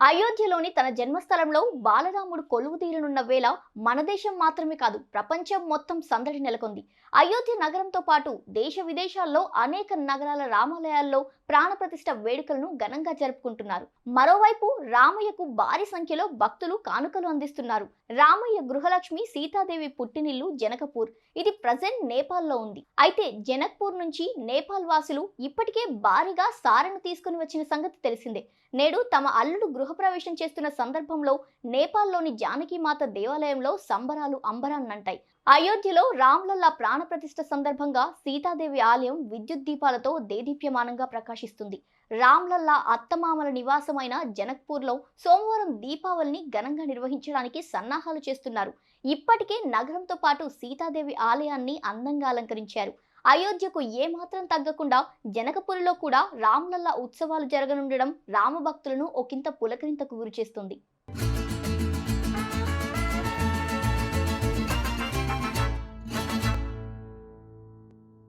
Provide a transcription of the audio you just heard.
అయోధ్యలోని తన జన్మస్థలంలో బాలరాముడు కొలువు తీరనున్న వేళ మన దేశం మాత్రమే కాదు ప్రపంచం మొత్తం సందడి నెలకొంది. అయోధ్య నగరంతో పాటు దేశ విదేశాల్లో అనేక నగరాల రామాలయాల్లో ప్రాణప్రతిష్ఠ వేడుకలను ఘనంగా జరుపుకుంటున్నారు. మరోవైపు రామయ్యకు భారీ సంఖ్యలో భక్తులు కానుకలు అందిస్తున్నారు. రామయ్య గృహలక్ష్మి సీతాదేవి పుట్టినిల్లు జనకపూర్. ఇది ప్రజెంట్ నేపాల్లో ఉంది. అయితే జనక్పూర్ నుంచి నేపాల్ వాసులు ఇప్పటికే భారీగా సారను తీసుకుని వచ్చిన సంగతి తెలిసిందే. నేడు తమ అల్లుడు గృహ గృహప్రవేశం చేస్తున్న సందర్భంలో నేపాల్లోని జానకీమాత దేవాలయంలో సంబరాలు అంబరాన్నంటాయి. అయోధ్యలో రామ్లల్లా ప్రాణప్రతిష్ఠ సందర్భంగా సీతాదేవి ఆలయం విద్యుత్ దీపాలతో దేదీప్యమానంగా ప్రకాశిస్తుంది. రామ్లల్లా అత్తమామల నివాసమైన జనక్పూర్లో సోమవారం దీపావళిని ఘనంగా నిర్వహించడానికి సన్నాహాలు చేస్తున్నారు. ఇప్పటికే నగరంతో పాటు సీతాదేవి ఆలయాన్ని అందంగా అలంకరించారు. అయోధ్యకు ఏమాత్రం తగ్గకుండా జనకపురిలో కూడా రామ్లల్లా ఉత్సవాలు జరగనుండడం రామభక్తులను ఒకంత పులకరింతకు గురిచేస్తుంది.